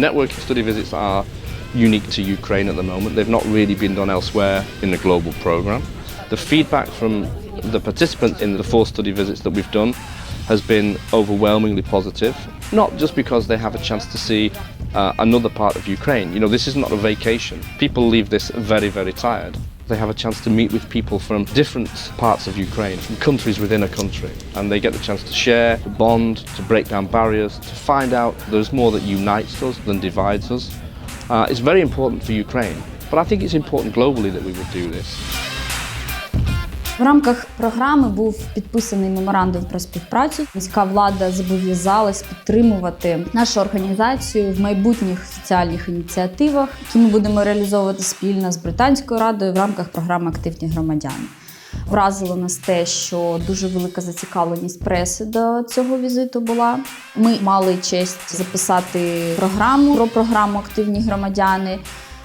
networking study visits are unique to Ukraine at the moment. They've not really been done elsewhere in the global program. The feedback from the participants in the four study visits that we've done has been overwhelmingly positive, not just because they have a chance to see uh, another part of Ukraine. You know, this is not a vacation. People leave this very, very tired. They have a chance to meet with people from different parts of Ukraine, from countries within a country, and they get the chance to share, to bond, to break down barriers, to find out there's more that unites us than divides us. Uh, it's very important for Ukraine, but I think it's important globally that we would do this. В рамках програми був підписаний меморандум про співпрацю. Міська влада зобов'язалась підтримувати нашу організацію в майбутніх соціальних ініціативах, які ми будемо реалізовувати спільно з британською радою в рамках програми Активні громадяни. Вразило нас те, що дуже велика зацікавленість преси до цього візиту була. Ми мали честь записати програму про програму Активні громадяни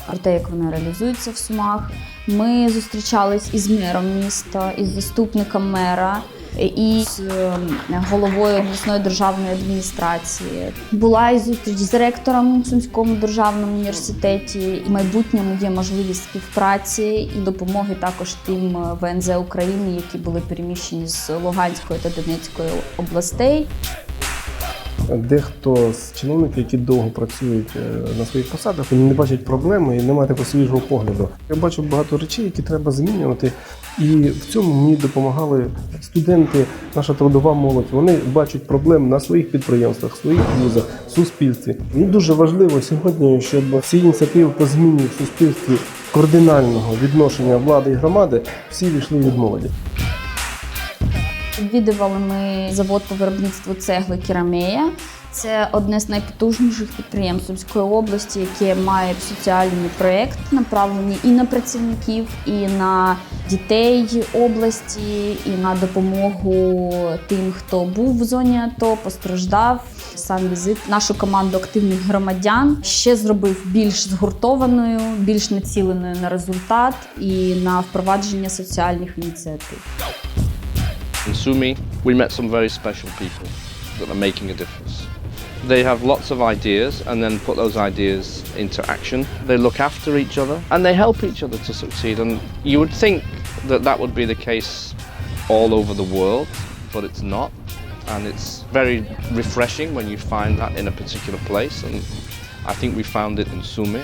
про те, як вона реалізується в Сумах. Ми зустрічались із мером міста, із заступником мера. І з ем, головою обласної державної адміністрації була і зустріч з ректором у Сумському державному університеті. І в майбутньому є можливість співпраці і допомоги також тим е, ВНЗ України, які були переміщені з Луганської та Донецької областей. Дехто з чиновників, які довго працюють е, на своїх посадах, вони не бачать проблеми і немає такого свіжого погляду. Я бачу багато речей, які треба змінювати. І в цьому мені допомагали студенти, наша трудова молодь. Вони бачать проблеми на своїх підприємствах, своїх вузах, суспільстві. І дуже важливо сьогодні, щоб всі ініціативи по зміні в суспільстві кардинального відношення влади і громади всі війшли від молоді. Відвідували ми завод по виробництву цегли Кірамея. Це одне з найпотужніших підприємств Сумської області, яке має соціальний проєкт, направлений і на працівників, і на дітей області, і на допомогу тим, хто був в зоні АТО, постраждав. Сам візит нашу команду активних громадян ще зробив більш згуртованою, більш націленою на результат і на впровадження соціальних ініціатив. In Sumi, we met some very special people that are making a difference. They have lots of ideas and then put those ideas into action. They look after each other and they help each other to succeed. And you would think that that would be the case all over the world, but it's not. And it's very refreshing when you find that in a particular place. And I think we found it in Sumi.